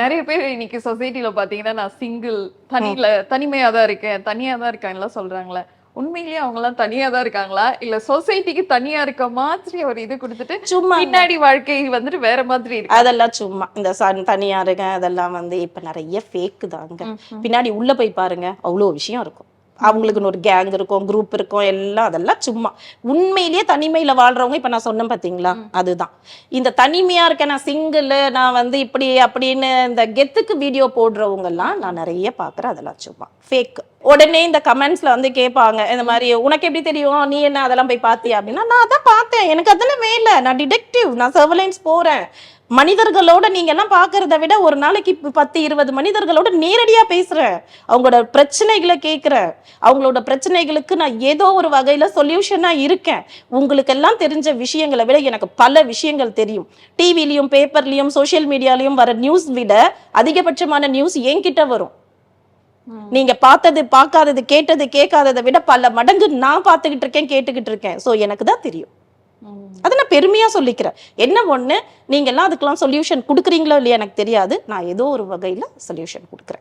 நிறைய பேர் இன்னைக்கு சொசைட்டில பாத்தீங்கன்னா நான் சிங்கிள் தனியில தனிமையா தான் இருக்கேன் தனியா தான் இருக்கேன்லாம் சொல்றாங்களே. உண்மையிலேயே அவங்க எல்லாம் தனியா தான் இருக்காங்களா? இல்ல சொசைட்டிக்கு தனியா இருக்க மாதிரி ஒரு இது கொடுத்துட்டு சும்மா பின்னாடி வாழ்க்கை வந்துட்டு வேற மாதிரி இருக்கு? அதெல்லாம் சும்மா இந்த சன் தனியாருங்க அதெல்லாம் வந்து இப்ப நிறைய ஃபேக்கு தாங்க. பின்னாடி உள்ள போய் பாருங்க அவ்வளோ விஷயம் இருக்கும். அவங்களுக்குன்னு ஒரு கேங் இருக்கும் குரூப் இருக்கும் எல்லாம் அதெல்லாம் சும்மா. உண்மையிலேயே தனிமையில வாழ்றவங்க இப்ப நான் சொன்னேன் பாத்தீங்களா? அதுதான். இந்த தனிமையா இருக்கேன் நான் சிங்கிள் நான் வந்து இப்படி அப்படின்னு இந்த கெத்துக்கு வீடியோ போடுறவங்க எல்லாம் நான் நிறைய பாக்குறேன் அதெல்லாம் சும்மா. ஃபேக் உடனே இந்த கமெண்ட்ஸ்ல வந்து கேட்பாங்க இந்த மாதிரி உனக்கு எப்படி தெரியும்? நீ என்ன அதெல்லாம் போய் பாத்தியா? அப்படின்னா நான் அதான் பார்த்தேன். எனக்கு அதெல்லாம் வேலை. நான் டிடெக்டிவ் நான் சர்வலைன்ஸ் போறேன். மனிதர்களோட நீங்க எல்லாம் பாக்குறத விட ஒரு நாளைக்கு பத்து இருபது மனிதர்களோட நேரடியா பேசுறேன் அவங்களோட பிரச்சனைகளை கேட்கிறேன் அவங்களோட பிரச்சனைகளுக்கு நான் ஏதோ ஒரு வகையில சொல்யூஷனா இருக்கேன். உங்களுக்கு எல்லாம் தெரிஞ்ச விஷயங்களை விட எனக்கு பல விஷயங்கள் தெரியும். டிவிலையும் பேப்பர்லயும் சோஷியல் மீடியாலயும் வர நியூஸ் விட அதிகபட்சமான நியூஸ் என்கிட்ட வரும். நீங்க பார்த்தது பார்க்காதது கேட்டது கேட்காததை விட பல மடங்கு நான் பார்த்துக்கிட்டு இருக்கேன் கேட்டுக்கிட்டு இருக்கேன். சோ எனக்கு தான் தெரியும். அதை நான் பெருமையாக சொல்லிக்கிறேன். என்ன ஒன்று நீங்கள்லாம் அதுக்கெல்லாம் சொல்யூஷன் கொடுக்குறீங்களோ இல்லையா எனக்கு தெரியாது. நான் ஏதோ ஒரு வகையில் சொல்யூஷன் கொடுக்குறேன்.